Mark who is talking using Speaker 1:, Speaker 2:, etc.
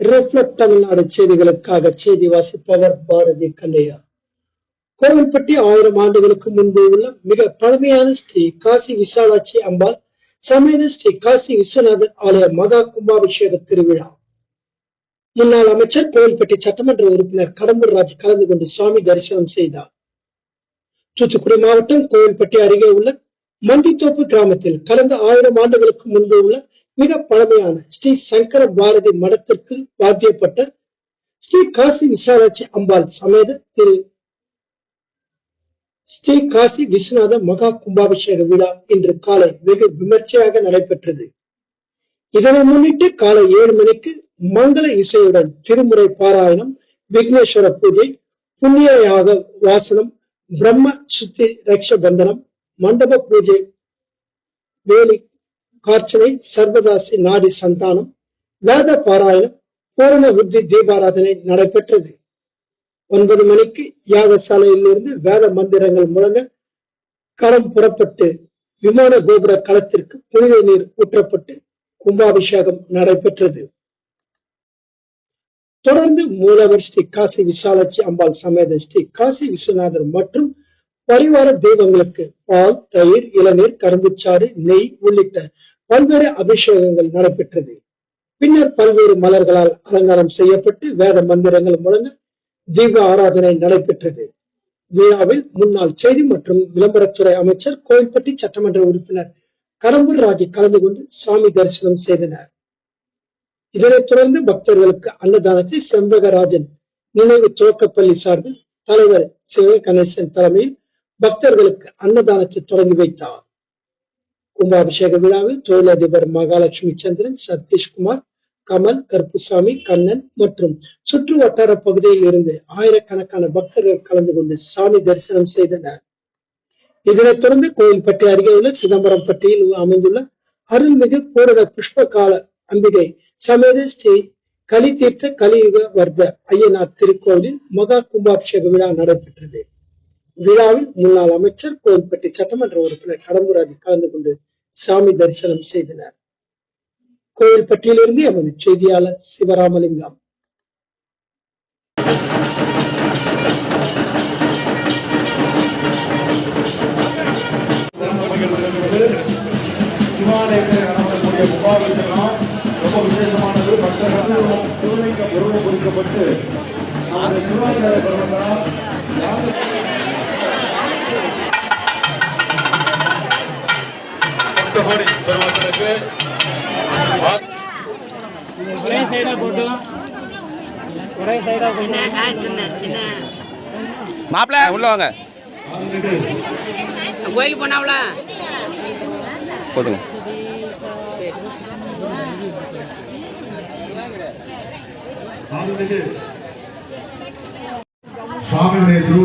Speaker 1: Reflect Tamil Nadu செய்திகளுக்காக செய்தி வாசிப்பவர் பாரதி கல்லையா கோவில்பட்டி ஆயிரம் ஆண்டுகளுக்கு முன்பு உள்ள மிக பழமையான ஸ்ரீ காசி விசாலாட்சி அம்பாள் சமேத ஸ்ரீ காசி விஸ்வநாதர் ஆலய மகா கும்பாபிஷேக திருவிழா. முன்னாள் அமைச்சர் கோவில்பட்டி சட்டமன்ற உறுப்பினர் கடம்பூர் ராஜ் கலந்து கொண்டு சுவாமி தரிசனம் செய்தார். தூத்துக்குடி மாவட்டம் கோவில்பட்டி அருகே உள்ள மந்தித்தோப்பு கிராமத்தில் கடந்த ஆயிரம் ஆண்டுகளுக்கு முன்பு உள்ள மிக பழமையான ஸ்ரீ சங்கர பாரதி மடத்திற்கு வாத்தியப்பட்ட ஸ்ரீ காசி விசாலாட்சி அம்பாள் சமேத திரு ஸ்ரீ காசி விஸ்வநாத மகா கும்பாபிஷேக விழா இன்று காலை வெகு விமர்சையாக நடைபெற்றது. இதனை முன்னிட்டு காலை ஏழு மணிக்கு மங்கள இசையுடன் திருமுறை பாராயணம் விக்னேஸ்வர பூஜை புண்ணிய யாக வாசனம் பிரம்ம சுத்தி ரக்ஷ பந்தனம் மண்டப பூஜை வேலி கார்ச்சனை சர்வதாசி நாடி சந்தானம் வேத பாராயணம் பூரண புத்தி தீபாராதனை நடைபெற்றது. ஒன்பது மணிக்கு யாகசாலையிலிருந்து வேத மந்திரங்கள் முழங்க களம் புறப்பட்டு விமான கோபுர களத்திற்கு புனித நீர் ஊற்றப்பட்டு கும்பாபிஷேகம் நடைபெற்றது. தொடர்ந்து மூலவர் ஸ்ரீ காசி விசாலாட்சி அம்பாள் சமேத ஸ்ரீ காசி விஸ்வநாதர் மற்றும் பரிவார தெய்வங்களுக்கு பால் தயிர் இளநீர் கரும்புச்சாறு நெய் உள்ளிட்ட பல்வேறு அபிஷேகங்கள் நடைபெற்றது. பின்னர் பல்வேறு மலர்களால் அலங்காரம் செய்யப்பட்டு வேத மந்திரங்கள் முழங்க தீப ஆராதனை நடைபெற்றது. விழாவில் முன்னாள் செய்தி மற்றும் விளம்பரத்துறை அமைச்சர் கோயில்பட்டி சட்டமன்ற உறுப்பினர் கடம்பூர் ராஜு கலந்து கொண்டு சாமி தரிசனம் செய்தனர். இதனைத் தொடர்ந்து பக்தர்களுக்கு அன்னதானத்தை செம்பகராஜன் நினைவு துவக்கப்பள்ளி சார்பில் தலைவர் சிவ கணேசன் தலைமையில் பக்தர்களுக்கு அன்னதானத்தை தொடங்கி வைத்தார். கும்பாபிஷேக விழாவில் தொழிலதிபர் மகாலட்சுமி சந்திரன் சதீஷ்குமார் கமல் கருப்புசாமி கண்ணன் மற்றும் சுற்று வட்டார பகுதியில் இருந்து ஆயிரக்கணக்கான பக்தர்கள் கலந்து கொண்டு சாமி தரிசனம் செய்தனர். இதனைத் தொடர்ந்து கோயில்பட்டி அருகே உள்ள சிதம்பரம் பட்டியில் அமைந்துள்ள அருள்மிகு பூரக புஷ்பகால அம்பிகை சமேத ஸ்ரீ கலி தீர்த்த கலியுக வர்த ஐயனார் திருக்கோவிலில் மகா கும்பாபிஷேக விழா நடைபெற்றது. விழாவில் முன்னாள் அமைச்சர் கோயில்பட்டி சட்டமன்ற உறுப்பினர் கடம்புராஜ் கலந்து கொண்டு சாமி தரிசனம் செய்தனர். கோயில்பட்டியிலிருந்து எமது செய்தியாளர் சிவராமலிங்கம்.
Speaker 2: ரொம்ப விசேஷமானது பக்தர்கள் சிவலிங்கம் உருவம் குறிக்கப்பட்டு அந்த சிவாலய பருவத்தால்
Speaker 3: பக்தகோடி பெருமக்களுக்கு.
Speaker 4: ஒரே சைடா போட்டு. ஒரே சைடா
Speaker 5: மாப்பிள்ள உள்ள வாங்க.
Speaker 6: கோயிலுக்கு போனாவல
Speaker 5: போதுங்க.
Speaker 2: சுவாமியுடைய திரு